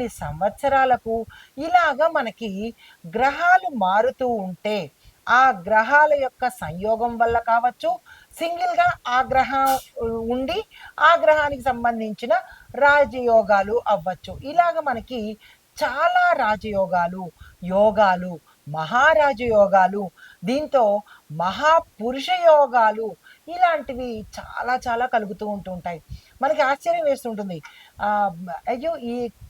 కొన్ని సంవత్సరాలకు ఇలాగ మనకి గ్రహాలు మారుతూ ఉంటే ఆ గ్రహాల యొక్క సంయోగం వల్ల కావచ్చు సింగిల్గా ఆ గ్రహం ఉండి ఆ గ్రహానికి సంబంధించిన రాజయోగాలు అవ్వచ్చు. ఇలాగ మనకి చాలా రాజయోగాలు యోగాలు మహారాజు యోగాలు దీంతో మహాపురుష యోగాలు ఇలాంటివి చాలా చాలా కలుగుతూ ఉంటుంటాయి మనకి ఆశ్చర్యం వేస్తుంటుంది. అయ్యో ఈ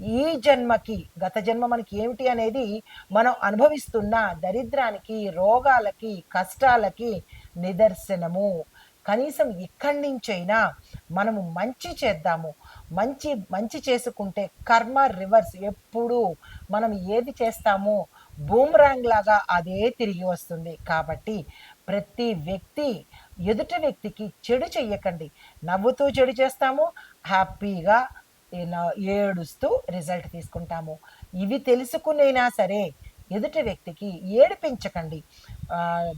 ఈ జన్మకి గత జన్మ మనకి ఏమిటి అనేది మనం అనుభవిస్తున్న దరిద్రానికి రోగాలకి కష్టాలకి నిదర్శనము. కనీసం ఇక్కడి నుంచైనా మనము మంచి చేద్దాము. మంచి మంచి చేసుకుంటే కర్మ రివర్స్. ఎప్పుడు మనం ఏది చేస్తామో బూమ్రాంగ్ లాగా అదే తిరిగి వస్తుంది. కాబట్టి ప్రతి వ్యక్తి ఎదుటి వ్యక్తికి చెడు చెయ్యకండి. నవ్వుతూ చెడు చేస్తాము హ్యాపీగా ఏడుస్తూ రిజల్ట్ తీసుకుంటాము. ఇవి తెలుసుకునైనా సరే ఎదుటి వ్యక్తికి ఏడిపించకండి.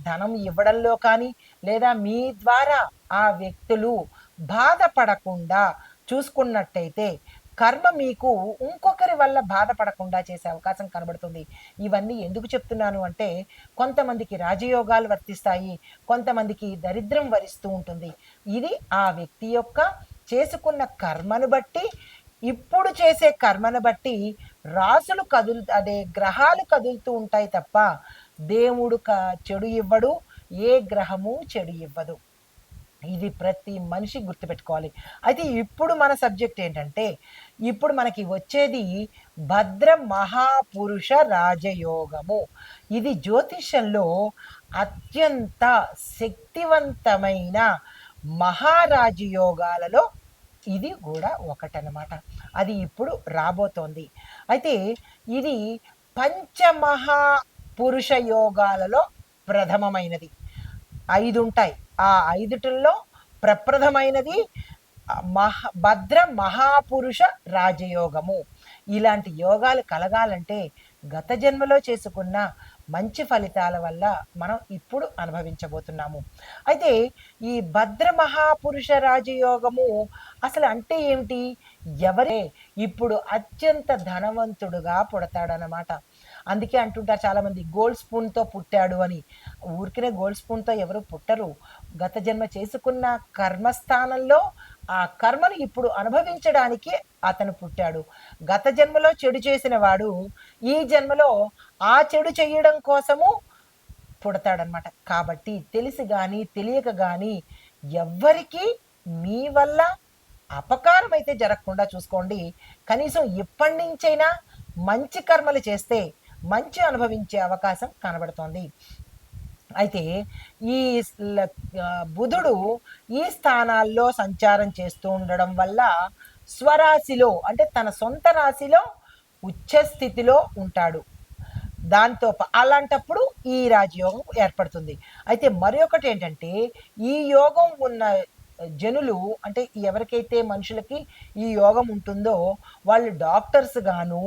ధనం ఇవ్వడంలో కానీ లేదా మీ ద్వారా ఆ వ్యక్తులు బాధపడకుండా చూసుకున్నట్టయితే కర్మ మీకు ఇంకొకరి వల్ల బాధపడకుండా చేసే అవకాశం కనబడుతుంది. ఇవన్నీ ఎందుకు చెప్తున్నాను అంటే కొంతమందికి రాజయోగాలు వర్తిస్తాయి కొంతమందికి దరిద్రం వరిస్తూ ఉంటుంది. ఇది ఆ వ్యక్తి యొక్క చేసుకున్న కర్మను బట్టి ఇప్పుడు చేసే కర్మను బట్టి రాసులు కదులు అదే గ్రహాలు కదులుతూ ఉంటాయి తప్ప దేవుడు క చెడు ఇవ్వడు ఏ గ్రహము చెడు ఇవ్వదు. ఇది ప్రతి మనిషి గుర్తుపెట్టుకోవాలి. అయితే ఇప్పుడు మన సబ్జెక్ట్ ఏంటంటే ఇప్పుడు మనకి వచ్చేది భద్ర మహాపురుష రాజయోగము. ఇది జ్యోతిషంలో అత్యంత శక్తివంతమైన మహారాజయోగాలలో ఇది కూడా ఒకటనమాట అది ఇప్పుడు రాబోతోంది. అయితే ఇది పంచమహా పురుష యోగాలలో ప్రథమమైనది. ఐదు ఉంటాయి ఆ ఐదుటిల్లో ప్రప్రథమైనది మహ భద్ర మహాపురుష రాజయోగము. ఇలాంటి యోగాలు కలగాలంటే గత జన్మలో చేసుకున్న మంచి ఫలితాల వల్ల మనం ఇప్పుడు అనుభవించబోతున్నాము. అయితే ఈ భద్ర మహాపురుష రాజయోగము అసలు అంటే ఏమిటి? ఎవరే ఇప్పుడు అత్యంత ధనవంతుడుగా పుడతాడనమాట అందుకే అంటుంటారు చాలామంది గోల్డ్ స్పూన్తో పుట్టాడు అని. ఊరికనే గోల్డ్ స్పూన్తో ఎవరు పుట్టరు. గత జన్మ చేసుకున్న కర్మస్థానంలో ఆ కర్మను ఇప్పుడు అనుభవించడానికి అతను పుట్టాడు. గత జన్మలో చెడు చేసిన వాడు ఈ జన్మలో ఆ చెడు చేయడం కోసము పుడతాడనమాట కాబట్టి తెలిసి కానీ తెలియక కానీ ఎవ్వరికీ మీ వల్ల అపకారం అయితే జరగకుండా చూసుకోండి. కనీసం ఇప్పటి నుంచైనా మంచి కర్మలు చేస్తే మంచి అనుభవించే అవకాశం కనబడుతోంది. అయితే ఈ బుధుడు ఈ స్థానాల్లో సంచారం చేస్తూ ఉండడం వల్ల స్వరాశిలో అంటే తన సొంత రాశిలో ఉచ్చ స్థితిలో ఉంటాడు. దాంతో అలాంటప్పుడు ఈ రాజయోగం ఏర్పడుతుంది. అయితే మరి ఒకటి ఏంటంటే ఈ యోగం ఉన్న జనులు అంటే ఎవరికైతే మనుషులకి ఈ యోగం ఉంటుందో వాళ్ళు డాక్టర్స్ గాను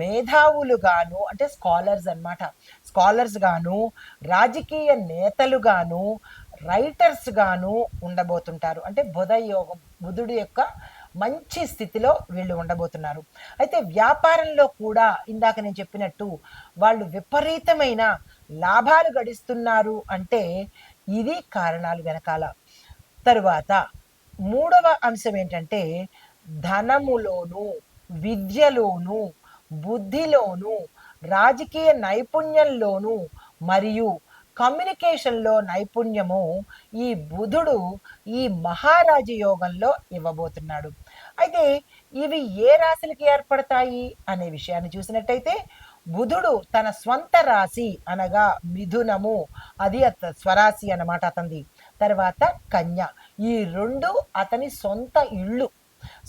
మేధావులు గాను అంటే స్కాలర్స్ అన్నమాట. స్కాలర్స్ గాను రాజకీయ నేతలు గాను రైటర్స్ గాను ఉండబోతుంటారు. అంటే బుధ యోగం బుధుడు యొక్క మంచి స్థితిలో వీళ్ళు ఉండబోతున్నారు. అయితే వ్యాపారంలో కూడా ఇందాక నేను చెప్పినట్టు వాళ్ళు విపరీతమైన లాభాలు గడిస్తున్నారు అంటే ఇది కారణాలు వెనకాల. తరువాత మూడవ అంశం ఏంటంటే ధనములోను విద్యలోను బుద్ధిలోను రాజకీయ నైపుణ్యంలోను మరియు కమ్యూనికేషన్లో నైపుణ్యము ఈ బుధుడు ఈ మహారాజ యోగంలో ఇవ్వబోతున్నాడు. అయితే ఇవి ఏ రాశులకి ఏర్పడతాయి అనే విషయాన్ని చూసినట్టయితే బుధుడు తన స్వంత రాశి అనగా మిథునము అది అత స్వరాశి అన్నమాట అతంది తర్వాత కన్య. ఈ రెండు అతని సొంత ఇళ్ళు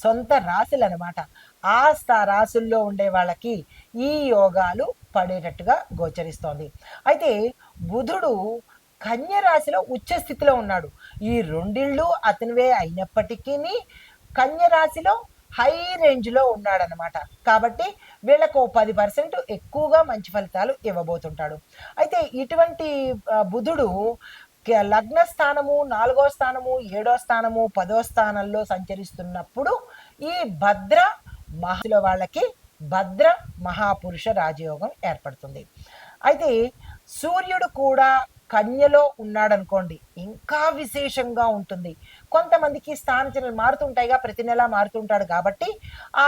సొంత రాశులు అనమాట ఆ స్థా రాశుల్లో ఉండే వాళ్ళకి ఈ యోగాలు పడేటట్టుగా గోచరిస్తోంది. అయితే బుధుడు కన్య రాశిలో ఉచ్చ స్థితిలో ఉన్నాడు. ఈ రెండిళ్ళు అతనివే అయినప్పటికీ కన్య రాశిలో హై రేంజ్లో ఉన్నాడనమాట. కాబట్టి వీళ్ళకు పది పర్సెంట్ ఎక్కువగా మంచి ఫలితాలు ఇవ్వబోతుంటాడు. అయితే ఇటువంటి బుధుడు లగ్న స్థానము నాలుగో స్థానము ఏడో స్థానము పదో స్థానంలో సంచరిస్తున్నప్పుడు ఈ భద్ర మహిళ వాళ్ళకి భద్ర మహాపురుష రాజయోగం ఏర్పడుతుంది. అయితే సూర్యుడు కూడా కన్యలో ఉన్నాడనుకోండి ఇంకా విశేషంగా ఉంటుంది. కొంతమందికి స్థానచలనలు మారుతుంటాయిగా ప్రతి నెల మారుతుంటాడు కాబట్టి ఆ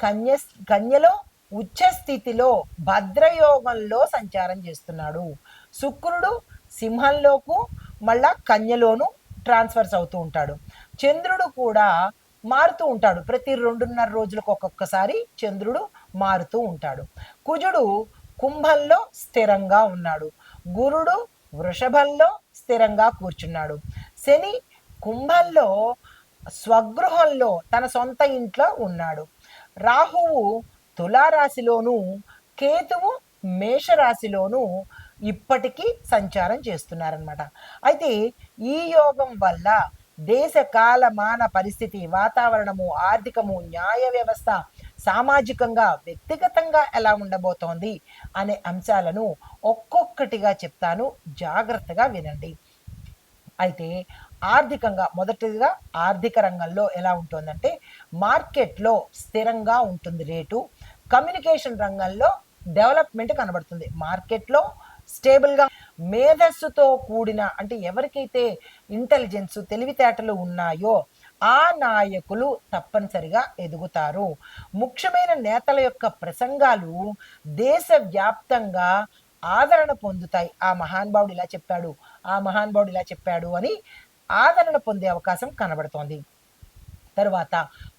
కన్య కన్యలో ఉచ్చ స్థితిలో భద్రయోగంలో సంచారం చేస్తున్నాడు. శుక్రుడు సింహంలోకు మళ్ళా కన్యలోను ట్రాన్స్ఫర్స్ అవుతూ ఉంటాడు. చంద్రుడు కూడా మారుతూ ఉంటాడు. ప్రతి రెండున్నర రోజులకు ఒక్కొక్కసారి చంద్రుడు మారుతూ ఉంటాడు. కుజుడు కుంభంలో స్థిరంగా ఉన్నాడు. గురుడు వృషభంలో స్థిరంగా కూర్చున్నాడు. శని కుంభంలో స్వగృహంలో తన సొంత ఇంట్లో ఉన్నాడు. రాహువు తులారాశిలోను కేతువు మేషరాశిలోను ఇప్పటికీ సంచారం చేస్తున్నారనమాట అయితే ఈ యోగం వల్ల దేశ కాల మాన పరిస్థితి వాతావరణము ఆర్థికము న్యాయ వ్యవస్థ సామాజికంగా వ్యక్తిగతంగా ఎలా ఉండబోతోంది అనే అంశాలను ఒక్కొక్కటిగా చెప్తాను. జాగ్రత్తగా వినండి. అయితే ఆర్థికంగా మొదటిగా ఆర్థిక రంగంలో ఎలా ఉంటుందంటే మార్కెట్లో స్థిరంగా ఉంటుంది రేటు. కమ్యూనికేషన్ రంగంలో డెవలప్మెంట్ కనబడుతుంది. మార్కెట్లో స్టేబుల్గా మేధస్సుతో కూడిన అంటే ఎవరికైతే ఇంటెలిజెన్స్ తెలివితేటలు ఉన్నాయో ఆ నాయకులు తప్పనిసరిగా ఎదుగుతారు. ముఖ్యమైన నేతల యొక్క ప్రసంగాలు దేశవ్యాప్తంగా ఆదరణ పొందుతాయి. ఆ మహానుభావుడు ఇలా చెప్పాడు ఆ మహానుభావుడు ఇలా చెప్పాడు అని ఆదరణ పొందే అవకాశం కనబడుతోంది. తర్వాత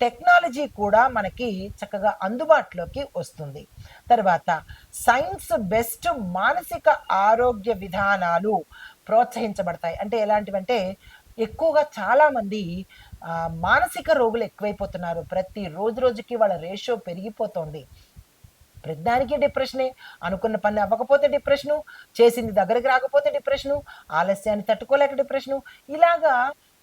టెక్నాలజీ కూడా మనకి చక్కగా అందుబాటులోకి వస్తుంది. తర్వాత సైన్స్ బెస్ట్ మానసిక ఆరోగ్య విధానాలు ప్రోత్సహించబడతాయి. అంటే ఎలాంటివంటే ఎక్కువగా చాలామంది మానసిక రోగులు ఎక్కువైపోతున్నారు. ప్రతి రోజు రోజుకి వాళ్ళ రేషియో పెరిగిపోతోంది. ప్రతిదానికి డిప్రెషనే. అనుకున్న పని అవ్వకపోతే డిప్రెషను. చేసింది దగ్గరికి రాకపోతే డిప్రెషను. ఆలస్యాన్ని తట్టుకోలేక డిప్రెషను. ఇలాగా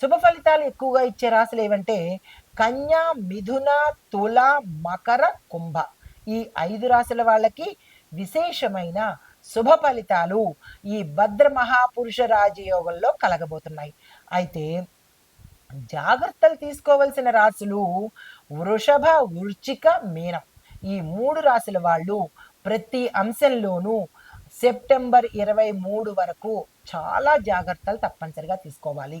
శుభ ఫలితాలు ఎక్కువగా ఇచ్చే రాశులు ఏవంటే కన్యా మిథున తుల మకర కుంభ. ఈ ఐదు రాశుల వాళ్ళకి విశేషమైన శుభ ఫలితాలు ఈ భద్ర మహాపురుష రాజయోగంలో కలగబోతున్నాయి. అయితే జాగ్రత్తలు తీసుకోవలసిన రాశులు వృషభ వృచ్చిక మీనం. ఈ మూడు రాశుల వాళ్ళు ప్రతి అంశంలోనూ సెప్టెంబర్ ఇరవై మూడు వరకు చాలా జాగ్రత్తలు తప్పనిసరిగా తీసుకోవాలి.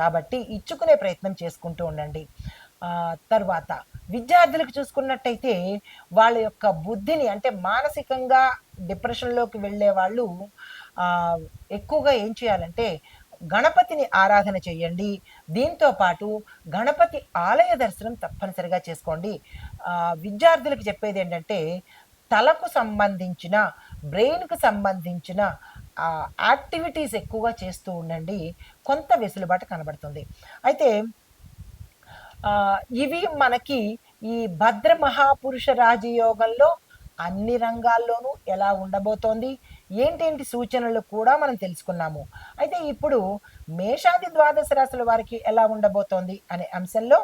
కాబట్టి ఇచ్చుకునే ప్రయత్నం చేసుకుంటూ ఉండండి. తర్వాత విద్యార్థులకు చూసుకున్నట్టయితే వాళ్ళ యొక్క బుద్ధిని అంటే మానసికంగా డిప్రెషన్లోకి వెళ్ళే వాళ్ళు ఎక్కువగా ఏం చేయాలంటే గణపతిని ఆరాధన చేయండి. దీంతో పాటు గణపతి ఆలయ దర్శనం తప్పనిసరిగా చేసుకోండి. విద్యార్థులకు చెప్పేది ఏంటంటే తలకు సంబంధించిన బ్రెయిన్కు సంబంధించిన యాక్టివిటీస్ ఎక్కువగా చేస్తూ ఉండండి. కొంత వెసులుబాటు కనబడుతుంది. అయితే ఇవి మనకి ఈ భద్ర మహాపురుష రాజయోగంలో అన్ని రంగాల్లోనూ ఎలా ఉండబోతోంది? ఏంటేంటి సూచనలు కూడా మనం తెలుసుకున్నాము. అయితే ఇప్పుడు మేషాది ద్వాదశ రాశుల వారికి ఎలా ఉండబోతోంది అనే అంశంలో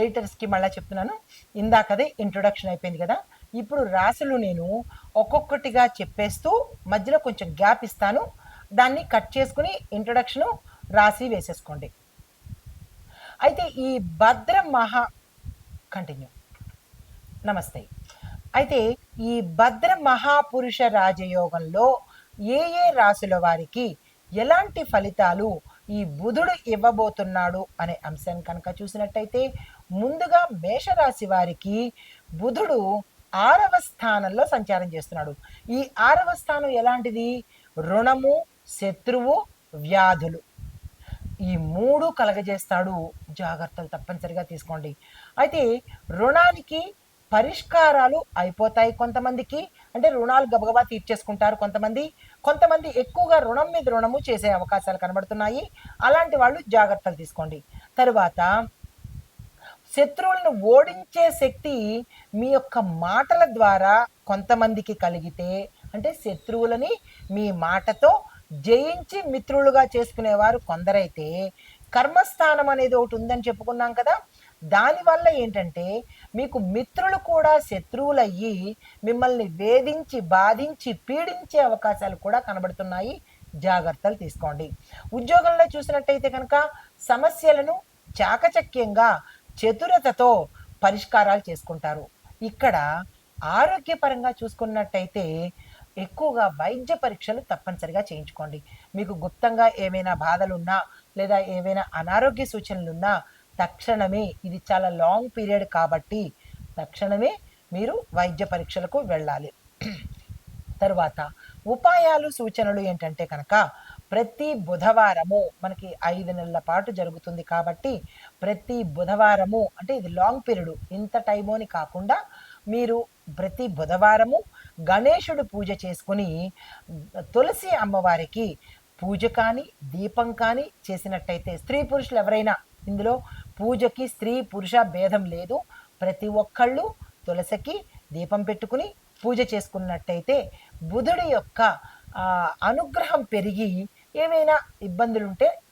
ఎడిటర్స్కి మళ్ళీ చెప్తున్నాను. ఇందాకదే ఇంట్రొడక్షన్ అయిపోయింది కదా. ఇప్పుడు రాశులు నేను ఒక్కొక్కటిగా చెప్పేస్తూ మధ్యలో కొంచెం గ్యాప్ ఇస్తాను. దాన్ని కట్ చేసుకుని ఇంట్రడక్షను రాసి వేసేసుకోండి. అయితే ఈ భద్ర మహా కంటిన్యూ. నమస్తే. అయితే ఈ భద్ర మహాపురుష రాజయోగంలో ఏ ఏ రాశుల వారికి ఎలాంటి ఫలితాలు ఈ బుధుడు ఇవ్వబోతున్నాడు అనే అంశం కనుక చూసినట్టయితే ముందుగా మేషరాశి వారికి బుధుడు ఆరవ స్థానంలో సంచారం చేస్తున్నాడు. ఈ ఆరవ స్థానం ఎలాంటిది? రుణము శత్రువు వ్యాధులు. ఈ మూడు కలగజేస్తాడు. జాగ్రత్తలు తప్పనిసరిగా తీసుకోండి. అయితే రుణానికి పరిష్కారాలు అయిపోతాయి కొంతమందికి. అంటే రుణాలు గబగబా తీర్చేసుకుంటారు కొంతమంది. కొంతమంది ఎక్కువగా రుణం మీద రుణము చేసే అవకాశాలు కనబడుతున్నాయి. అలాంటి వాళ్ళు జాగ్రత్తలు తీసుకోండి. తరువాత శత్రువులను ఓడించే శక్తి మీ యొక్క మాటల ద్వారా కొంతమందికి కలిగితే అంటే శత్రువులని మీ మాటతో జయించి మిత్రులుగా చేసుకునేవారు కొందరైతే కర్మస్థానం అనేది ఒకటి ఉందని చెప్పుకున్నాం కదా. దానివల్ల ఏంటంటే మీకు మిత్రులు కూడా శత్రువులయ్యి మిమ్మల్ని వేధించి బాధించి పీడించే అవకాశాలు కూడా కనబడుతున్నాయి. జాగ్రత్తలు తీసుకోండి. ఉద్యోగంలో చూసినట్టయితే కనుక సమస్యలను చాకచక్యంగా చతురతతో పరిష్కారాలు చేసుకుంటారు. ఇక్కడ ఆరోగ్యపరంగా చూసుకున్నట్టయితే ఎక్కువగా వైద్య పరీక్షలు తప్పనిసరిగా చేయించుకోండి. మీకు గుప్తంగా ఏమైనా బాధలున్నా లేదా ఏవైనా అనారోగ్య సూచనలున్నా తక్షణమే ఇది చాలా లాంగ్ పీరియడ్ కాబట్టి తక్షణమే మీరు వైద్య పరీక్షలకు వెళ్ళాలి. తరువాత ఉపాయాలు సూచనలు ఏంటంటే కనుక ప్రతి బుధవారము మనకి ఐదు నెలల పాటు జరుగుతుంది కాబట్టి ప్రతి బుధవారము అంటే ఇది లాంగ్ పీరియడ్ ఇంత టైము అని కాకుండా మీరు ప్రతి బుధవారము గణేశుడు పూజ చేసుకుని తులసి అమ్మవారికి పూజ కానీ దీపం కానీ చేసినట్టయితే స్త్రీ పురుషులు ఎవరైనా ఇందులో పూజకి స్త్రీ పురుష భేదం లేదు. ప్రతి ఒక్కళ్ళు తులసికి దీపం పెట్టుకుని పూజ చేసుకున్నట్టయితే బుధుడి యొక్క అనుగ్రహం పెరిగి ఏమైనా ఇబ్బందులుంటే